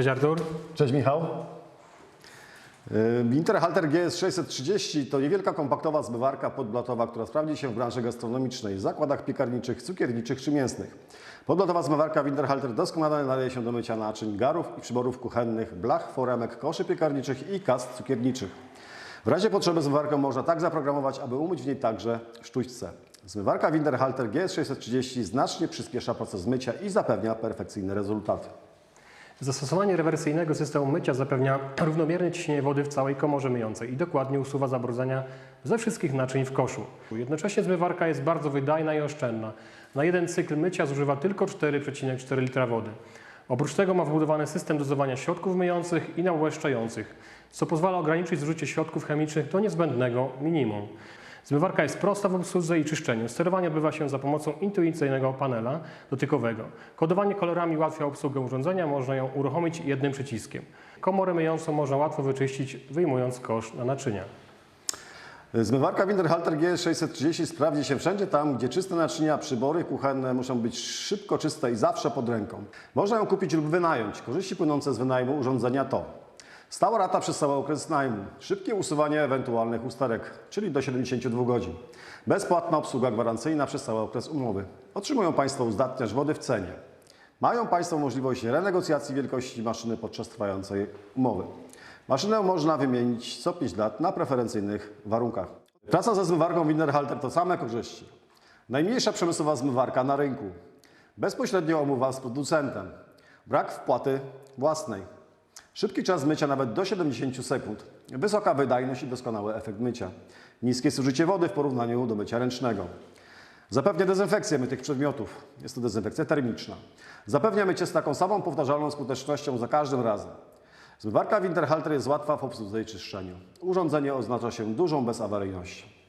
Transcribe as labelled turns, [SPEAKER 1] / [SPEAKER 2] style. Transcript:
[SPEAKER 1] Cześć Artur.
[SPEAKER 2] Cześć Michał. Interhalter GS 630 to niewielka kompaktowa zmywarka podblotowa, która sprawdzi się w branży gastronomicznej, w zakładach piekarniczych, cukierniczych czy mięsnych. Podblotowa zmywarka Winterhalter doskonale nadaje się do mycia naczyń, garów i przyborów kuchennych, blach, foremek, koszy piekarniczych i kast cukierniczych. W razie potrzeby zmywarkę można tak zaprogramować, aby umyć w niej także sztućce. Zmywarka Winterhalter GS 630 znacznie przyspiesza proces mycia i zapewnia perfekcyjne rezultaty.
[SPEAKER 1] Zastosowanie rewersyjnego systemu mycia zapewnia równomierne ciśnienie wody w całej komorze myjącej i dokładnie usuwa zabrudzenia ze wszystkich naczyń w koszu. Jednocześnie zmywarka jest bardzo wydajna i oszczędna. Na jeden cykl mycia zużywa tylko 4,4 litra wody. Oprócz tego ma wbudowany system dozowania środków myjących i nałeszczających, co pozwala ograniczyć zużycie środków chemicznych do niezbędnego minimum. Zmywarka jest prosta w obsłudze i czyszczeniu. Sterowanie odbywa się za pomocą intuicyjnego panela dotykowego. Kodowanie kolorami ułatwia obsługę urządzenia, można ją uruchomić jednym przyciskiem. Komorę myjącą można łatwo wyczyścić, wyjmując kosz na naczynia.
[SPEAKER 2] Zmywarka Winterhalter GS630 sprawdzi się wszędzie tam, gdzie czyste naczynia, przybory kuchenne muszą być szybko czyste i zawsze pod ręką. Można ją kupić lub wynająć. Korzyści płynące z wynajmu urządzenia to stała rata przez cały okres najmu, szybkie usuwanie ewentualnych usterek, czyli do 72 godzin, bezpłatna obsługa gwarancyjna przez cały okres umowy. Otrzymują Państwo uzdatniacz wody w cenie. Mają Państwo możliwość renegocjacji wielkości maszyny podczas trwającej umowy. Maszynę można wymienić co 5 lat na preferencyjnych warunkach. Praca ze zmywarką Winterhalter to same korzyści. Najmniejsza przemysłowa zmywarka na rynku. Bezpośrednio umowa z producentem. Brak wpłaty własnej. Szybki czas mycia nawet do 70 sekund. Wysoka wydajność i doskonały efekt mycia. Niskie zużycie wody w porównaniu do mycia ręcznego. Zapewnia dezynfekcję mytych przedmiotów. Jest to dezynfekcja termiczna. Zapewnia mycie z taką samą powtarzalną skutecznością za każdym razem. Zmywarka Winterhalter jest łatwa w obsłudze i czyszczeniu. Urządzenie oznacza się dużą bezawaryjnością.